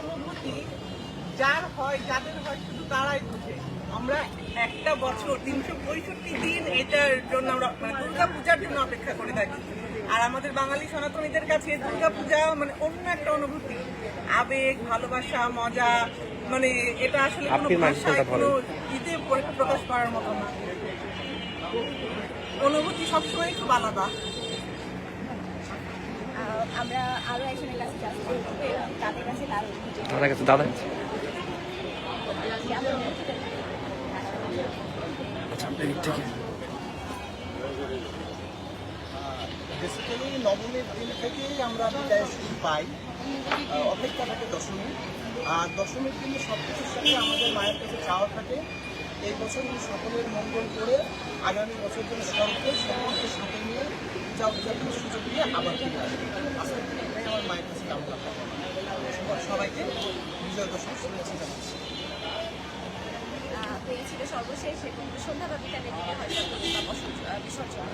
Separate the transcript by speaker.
Speaker 1: অনুভূতি যার হয় যাদের হয় শুধু তারাই বুঝে। আমরা একটা বছর তিনশো পঁয়ষট্টি দিন এটার জন্য আমরা মানে দুর্গা পূজার জন্য অপেক্ষা করে থাকি। আর আমাদের বাঙালি সনাতনীদের কাছে দুর্গা পূজা মানে অন্য একটা অনুভূতি। আবেগ ভালোবাসা মজা মানে এটা আসলে কোনো ভাষায় কোনো। ঈদে প্রকাশ করার মতো না। অনুভূতি সবসময় খুব আলাদা।
Speaker 2: আমরা আরও একজনের কাছে যাচ্ছি। তাদের কাছে তার
Speaker 3: কাছে দাদা? আছে। আচ্ছা
Speaker 4: বেসিক্যালি নবমীর দিন থেকেই আমরা বিদায়ের শুরু পাই। অপেক্ষা থাকে দশমী। আর দশমীর দিনে সব কিছুর সাথে আমাদের মায়ের কাছে চাওয়া থাকে। এই বছর সকলের মঙ্গল করে আগামী বছর যেন সকলকে সকলকে সাথে নিয়ে পূজা সুযোগ দিয়ে আবার ফিরে আসবে আজকে থেকে এটাই আমার মায়ের কাছে কামনা থাকে সবাই- সবাইকে বিজয় দশমী শুভেচ্ছা জানাচ্ছি।
Speaker 2: তো এই ছিল সর্বশেষ এবং সন্ধ্যাব্যাপী তাদের দিকে হয়তো বিসর্জন।